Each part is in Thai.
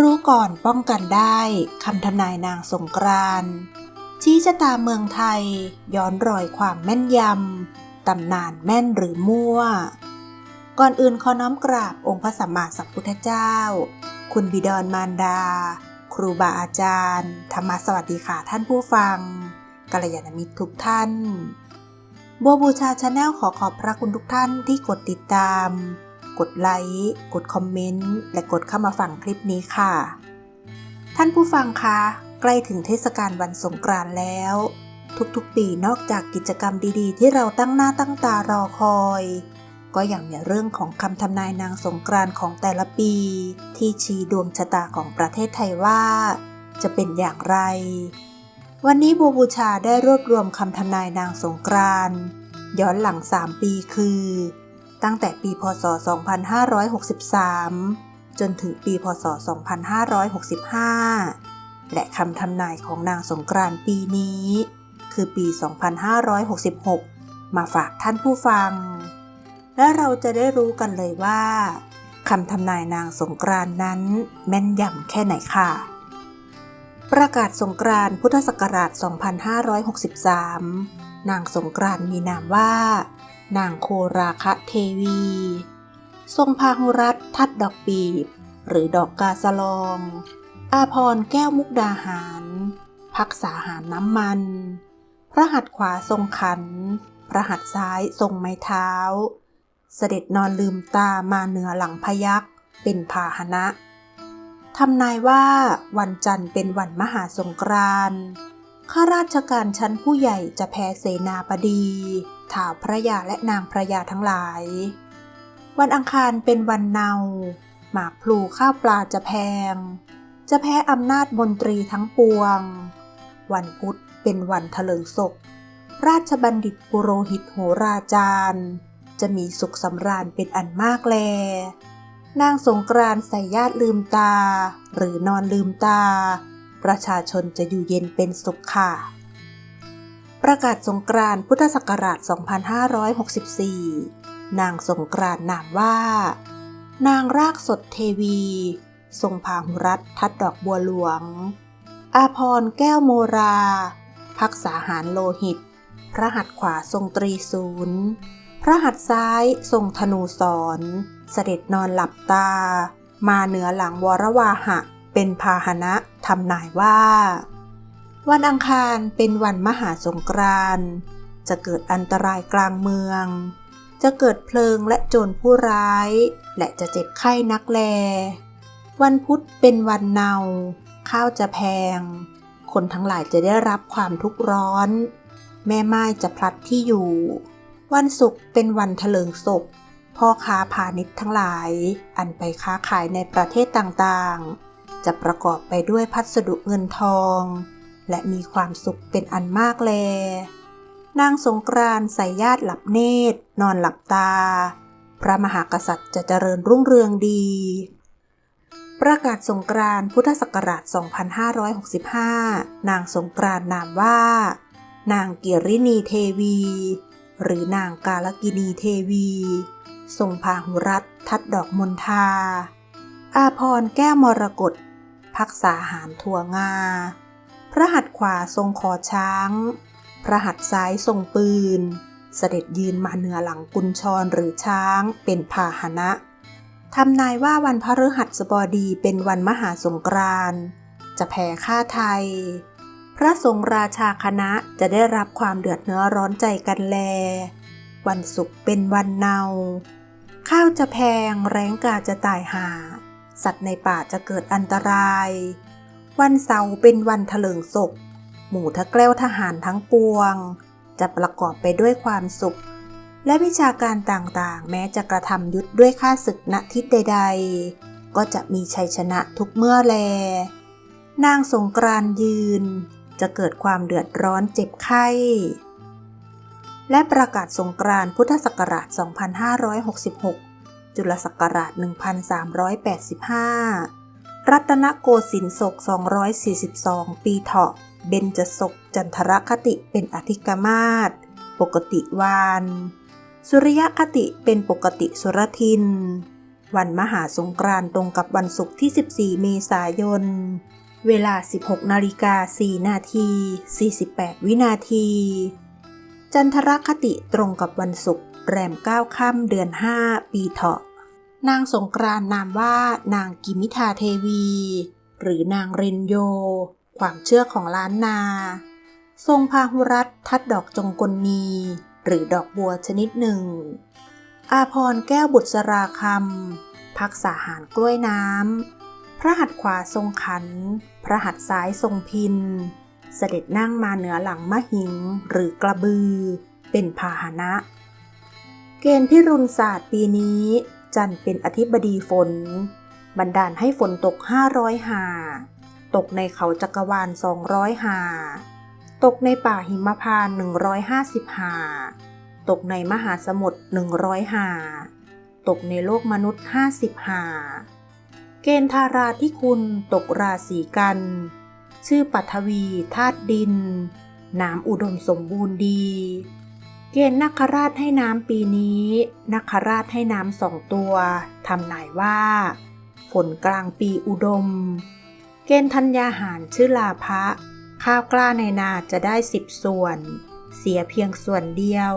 รู้ก่อนป้องกันได้คำทำนายนางสงกรานชี้ชะตาเมืองไทย ย้อนรอยความแม่นยำตำนานแม่นหรือมั่ว ก่อนอื่นขอน้อมกราบองค์พระสัมมาสัมพุทธเจ้า คุณบิดรมารดา ครูบาอาจารย์ ธรรมสวัสดีค่ะท่านผู้ฟังกัลยาณมิตรทุกท่านบัวบูชาชาแนลขอขอบพระคุณทุกท่านที่กดติดตาม กดไลค์ กดคอมเมนต์ และกดเข้ามาฟังคลิปนี้ค่ะ ท่านผู้ฟังคะ ใกล้ถึงเทศกาลวันสงกรานต์แล้ว ทุกๆ ปีนอกจากกิจกรรมดีๆ ที่เราตั้งหน้าตั้งตารอคอย ก็อย่างในเรื่องของคำทำนายนางสงกรานต์ของแต่ละปี ที่ชี้ดวงชะตาของประเทศไทยว่า จะเป็นอย่างไร วันนี้บัวบูชาได้รวบรวมคำทำนายนางสงกรานต์ย้อนหลัง 3 ปีคือ ตั้งแต่ปีพศ 2563 จนถึงปีพศ 2565 และคำทำนายของนางสงกรานต์ปีนี้ คือปี 2566 มาฝากท่านผู้ฟัง และเราจะได้รู้กันเลยว่าคำทำนายนางสงกรานต์นั้นแม่นยำแค่ไหนค่ะ ประกาศสงกรานต์พุทธศักราช 2563 นางสงกรานต์มีนามว่า นางโคราคะเทวี ทรงพาหุรัตทัดดอกปีบ หรือดอกกาสลอง อาพรแก้วมุกดาหาร พักษาหารน้ำมัน พระหัตถ์ขวาทรงขัน พระหัตถ์ซ้ายทรงไม้เท้า เสด็จนอนลืมตามาเหนือหลังพยักเป็นพาหนะทำนายว่าวันจันทร์เป็นวันมหาสงกรานต์ข้าราชการชั้นผู้ใหญ่จะแพ้เสนาบดี ถ่าวพระยาและนางพระยาทั้งหลาย วันอังคารเป็นวันเนา หมากพลูข้าวปลาจะแพง จะแพ้อำนาจมนตรีทั้งปวง วันพุธเป็นวันเถลิงศก ราชบัณฑิตปุโรหิตโหราจารย์ จะมีสุขสำราญเป็นอันมากแล นางสงกรานต์ใส่ญาติลืมตา หรือนอนลืมตา ประชาชนจะอยู่เย็นเป็นสุขค่ะ ประกาศสงกรานต์พุทธศักราช 2564 นางสงกรานต์นามว่า นางรากสดเทวี ทรงพาหุรัตทัดดอกบัวหลวง อาพรแก้วโมรา พักษาหารโลหิต พระหัตถ์ขวาทรงตรีศูนย์ พระหัตถ์ซ้ายทรงธนูสอนเสด็จนอนหลับตา มาเหนือหลังวรวาหะ เป็นพาหนะทำนายว่า วันอังคารเป็นวันมหาสงกรานต์จะเกิดอันตรายกลางเมือง จะเกิดเพลิงและโจรผู้ร้าย และจะเจ็บไข้นักแล วันพุธเป็นวันเนา ข้าวจะแพง คนทั้งหลายจะได้รับความทุกข์ร้อน แม่ไม้จะพลัดที่อยู่ วันศุกร์เป็นวันเถลิงศพ พ่อค้าพาณิชย์ทั้งหลาย อันไปค้าขายในประเทศต่างๆ จะประกอบไปด้วยพัสดุเงินทอง และมีความสุขเป็นอันมากแล นางสงกรานต์ใส่ญาติหลับเนตร นอนหลับตา พระมหากษัตริย์จะเจริญรุ่งเรืองดี ประกาศสงกรานต์พุทธศักราช 2565 นางสงกรานต์นามว่า นางเกียรินีเทวี หรือนางกาลกินีเทวี ทรงพาหุรัตทัดดอกมณฑาอาพรแก้วมรกตพักษาหารถั่วงา พระหัตถ์ขวาทรงคอช้าง พระหัตถ์ซ้ายทรงปืน เสด็จยืนมาเหนือหลังกุญชรหรือช้างเป็นพาหนะทำนายว่าวันพฤหัสบดีเป็นวันมหาสงกรานจะแผ่ค่าไทย พระสงฆ์ราชาคณะจะได้รับความเดือดเนื้อร้อนใจกันแล วันศุกร์เป็นวันเนา ข้าวจะแพงแรงกาจะตายหา สัตว์ในป่าจะเกิดอันตราย วันเสาร์เป็นวันเถลิงศพ หมู่ทะแกล้วทหารทั้งปวง จะประกอบไปด้วยความสุข และวิชาการต่างๆ แม้จะกระทำยุทธด้วยข้าศึกณทิศใด ๆ ก็จะมีชัยชนะทุกเมื่อแล นางสงกรานยืน จะเกิดความเดือดร้อนเจ็บไข้ และประกาศสงกรานพุทธศักราช 2566 จุลศักราช 1385 รัตนโกสินทร์ศก 242 ปีเถาะ เบญจศกจันทรคติเป็นอธิกมาศ ปกติวาน สุริยคติเป็นปกติสุรทิน วันมหาสงกรานต์ตรงกับวันศุกร์ที่ 14 เมษายน เวลา 16 นาฬิกา 4 นาที 48 วินาที จันทรคติตรงกับวันศุกร์แรม 9 ค่ำเดือน 5 ปีเถาะ นางสงกรานนามว่านางกิมิทาเทวี หรือนางเรนโย ความเชื่อของล้านนา ทรงพาหุรัตทัดดอกจงกลนีหรือดอกบัวชนิดหนึ่ง อาพรแก้วบุษราคำพักษาหารกล้วยน้ำ พระหัตถ์ขวาทรงขัน พระหัตถ์ซ้ายทรงพิน เสด็จนั่งมาเหนือหลังมะหิงหรือกระบือ เป็นพาหนะ เกณฑ์พิรุณศาสตร์ปีนี้ จันทร์เป็นอธิบดีฝน บันดาลให้ฝนตก 500หา ตกในเขาจักรวาล 200หา ตกในป่าหิมพาน 150หา ตกในมหาสมุทร 100หา ตกในโลกมนุษย์ 50หา เกณฑ์ทาราที่คุณตกราศีกัน ชื่อปัทวีธาตุดิน น้ำอุดมสมบูรณ์ดี เกณฑ์นักราชให้น้ำปีนี้ นักราชให้น้ำสองตัว ทำนายว่า ฝนกลางปีอุดม เกณฑ์ธัญญาหารชื่อลาภะข้าวกล้าในนาจะได้สิบส่วน เสียเพียงส่วนเดียว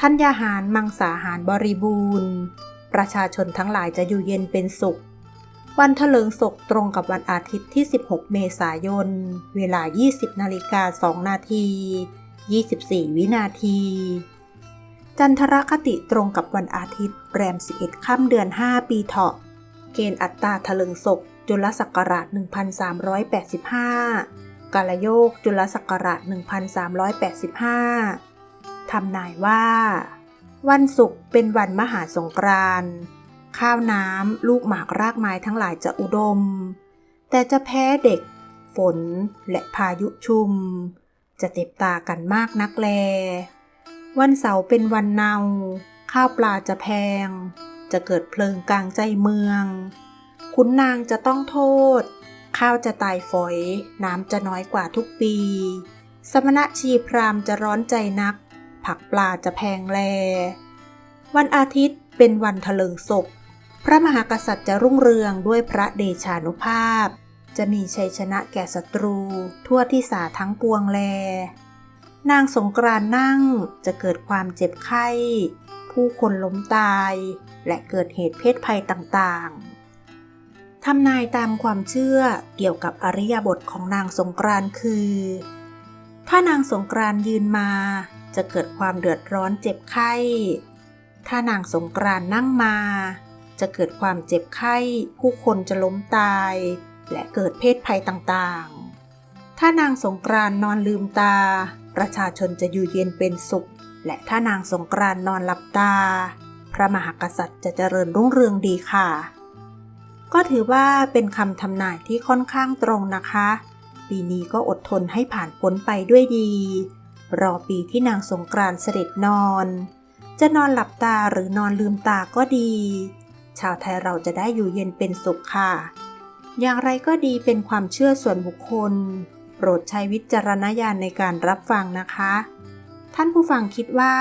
ธัญญาหารมังสาหารบริบูรณ์ ประชาชนทั้งหลายจะอยู่เย็นเป็นสุข วันเถลิงศกตรงกับวันอาทิตย์ที่ 16 เมษายน เวลา 20 นาฬิกา 2 นาที 24 วินาที จันทรคติตรงกับวันอาทิตย์ แรม 11 ค่ำเดือน 5 ปีเถาะ เกณฑ์อัตราถลึงศก จุลศักราช 1385 กาลโยกจุลศักราช 1385 ทำนายว่า วันศุกร์เป็นวันมหาสงกรานต์ข้าวน้ำ ลูกหมากรากไม้ทั้งหลายจะอุดม แต่จะแพ้เด็ก ฝน และพายุชุม จะเจ็บตากันมากนักแล วันเสาร์เป็นวันเนา ข้าวปลาจะแพง จะเกิดเพลิงกลางใจเมืองขุนนางจะต้องโทษ ข้าวจะตายฝอย น้ำจะน้อยกว่าทุกปี สมณะชีพรามจะร้อนใจนัก ผักปลาจะแพงแล วันอาทิตย์เป็นวันเถลิงศกพระมหากษัตริย์จะรุ่งเรืองด้วยพระเดชานุภาพ จะมีชัยชนะแก่ศัตรู ทั่วที่สาทั้งปวงแล นางสงกรานต์นั่งจะเกิดความเจ็บไข้ ผู้คนล้มตาย และเกิดเหตุเพศภัยต่างๆทำนายตามความเชื่อเกี่ยวกับอริยบทของนางสงกรานต์คือ ถ้านางสงกรานต์ยืนมาจะเกิดความเดือดร้อนเจ็บไข้ ถ้านางสงกรานต์นั่งมา จะเกิดความเจ็บไข้ ผู้คนจะล้มตาย และเกิดเพศภัยต่างๆ ถ้านางสงกรานนอนลืมตา ประชาชนจะอยู่เย็นเป็นสุข และถ้านางสงกรานนอนหลับตา พระมหากษัตริย์จะเจริญรุ่งเรืองดีค่ะ ก็ถือว่าเป็นคำทำนายที่ค่อนข้างตรงนะคะ ปีนี้ก็อดทนให้ผ่านพ้นไปด้วยดี รอปีที่นางสงกรานเสด็จนอน จะนอนหลับตาหรือนอนลืมตาก็ดี ชาวไทยเราจะได้อยู่เย็นเป็นสุขค่ะ อย่างไรก็ดีเป็นความเชื่อส่วนบุคคล โปรดใช้วิจารณญาณในการรับฟังนะคะ ท่านผู้ฟังคิดว่า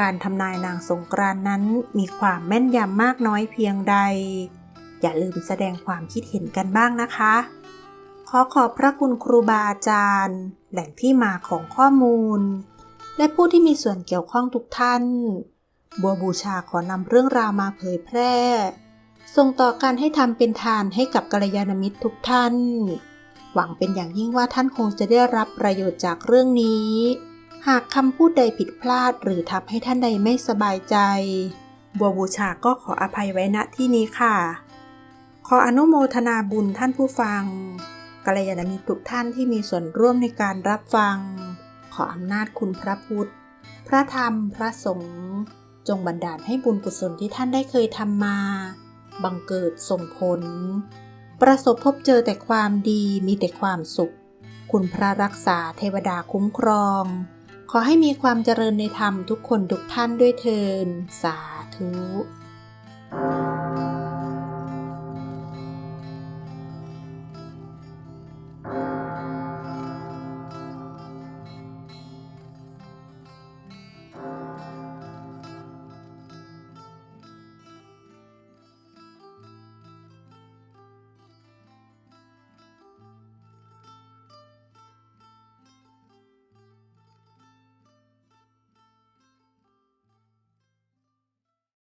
การทำนายนางสงกรานนั้นมีความแม่นยำมากน้อยเพียงใด อย่าลืมแสดงความคิดเห็นกันบ้างนะคะ ขอขอบพระคุณครูบาอาจารย์ แหล่งที่มาของข้อมูล และผู้ที่มีส่วนเกี่ยวข้องทุกท่าน บัวบูชาขอนำเรื่องราวมาเผยแพร่ ส่งต่อการให้ทำเป็นทานให้กับกัลยาณมิตรทุกท่าน หวังเป็นอย่างยิ่งว่าท่านคงจะได้รับประโยชน์จากเรื่องนี้ หากคำพูดใดผิดพลาดหรือทำให้ท่านใดไม่สบายใจ บัวบูชาก็ขออภัยไว้ณที่นี้ค่ะ ขออนุโมทนาบุญท่านผู้ฟังกัลยาณมิตรทุกท่านที่มีส่วนร่วมในการรับฟัง ขออำนาจคุณพระพุทธ พระธรรม พระสงฆ์ จงบันดาลให้บุญกุศลที่ท่านได้เคยทำมา บังเกิดส่งผล ประสบพบเจอแต่ความดีมีแต่ความสุข คุณพระรักษาเทวดาคุ้มครอง ขอให้มีความเจริญในธรรมทุกคนทุกท่านด้วยเทินสาธุ